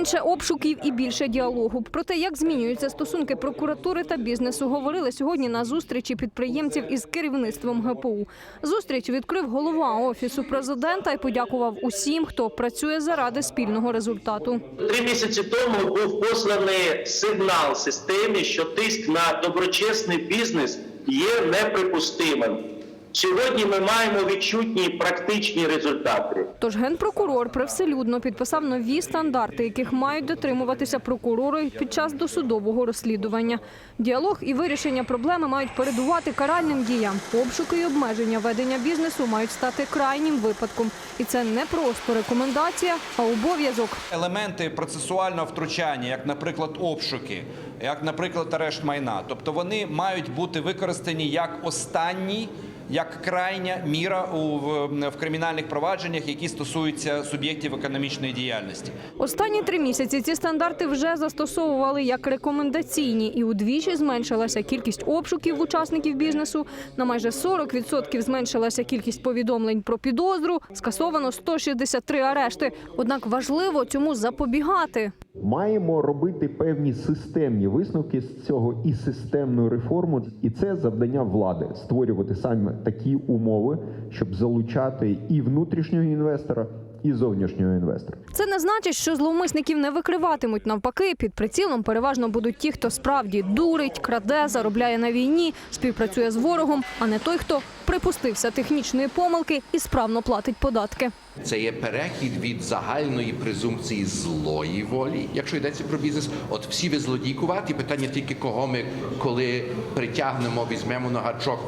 Менше обшуків і більше діалогу. Про те, як змінюються стосунки прокуратури та бізнесу, говорили сьогодні на зустрічі підприємців із керівництвом ГПУ. Зустріч відкрив голова офісу президента і подякував усім, хто працює заради спільного результату. Три місяці тому був посланий сигнал системі, що тиск на доброчесний бізнес є неприпустимим. Сьогодні ми маємо відчутні практичні результати. Тож генпрокурор привселюдно підписав нові стандарти, яких мають дотримуватися прокурори під час досудового розслідування. Діалог і вирішення проблеми мають передувати каральним діям. Обшуки і обмеження ведення бізнесу мають стати крайнім випадком. І це не просто рекомендація, а обов'язок. елементи процесуального втручання, як, наприклад, обшуки, як, наприклад, арешт майна. Тобто вони мають бути використані як останній, як крайня міра у в, в кримінальних провадженнях, які стосуються суб'єктів економічної діяльності. Останні три місяці ці стандарти вже застосовували як рекомендаційні, і удвічі зменшилася кількість обшуків учасників бізнесу. На майже 40% зменшилася кількість повідомлень про підозру. Скасовано 163 арешти. Однак важливо цьому запобігати. Маємо робити певні системні висновки з цього і системну реформу, і це завдання влади створювати саме такі умови, щоб залучати і внутрішнього інвестора, і зовнішнього інвестора. Це не значить, що зловмисників не викриватимуть. Навпаки, під прицілом переважно будуть ті, хто справді дурить, краде, заробляє на війні, співпрацює з ворогом, а не той, хто припустився технічної помилки і справно платить податки. Це є перехід від загальної презумпції злої волі, якщо йдеться про бізнес. От всі ви злодійкуваті, питання тільки кого ми коли притягнемо, візьмемо на гачок,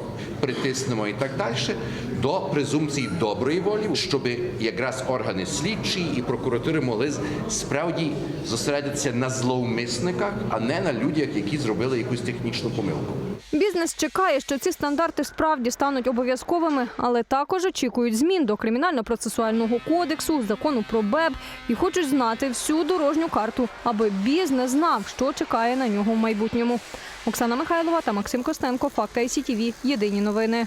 притиснемо і так далі, до презумпції доброї волі, щоб якраз органи слідчі і прокуратури могли справді зосередитися на зловмисниках, а не на людях, які зробили якусь технічну помилку. Бізнес чекає, що ці стандарти справді стануть обов'язковими, але також очікують змін до кримінально-процесуального кодексу, закону про БЕБ і хочуть знати всю дорожню карту, аби бізнес знав, що чекає на нього в майбутньому. Оксана Михайлова та Максим Костенко. Факти ICTV. Єдині новини.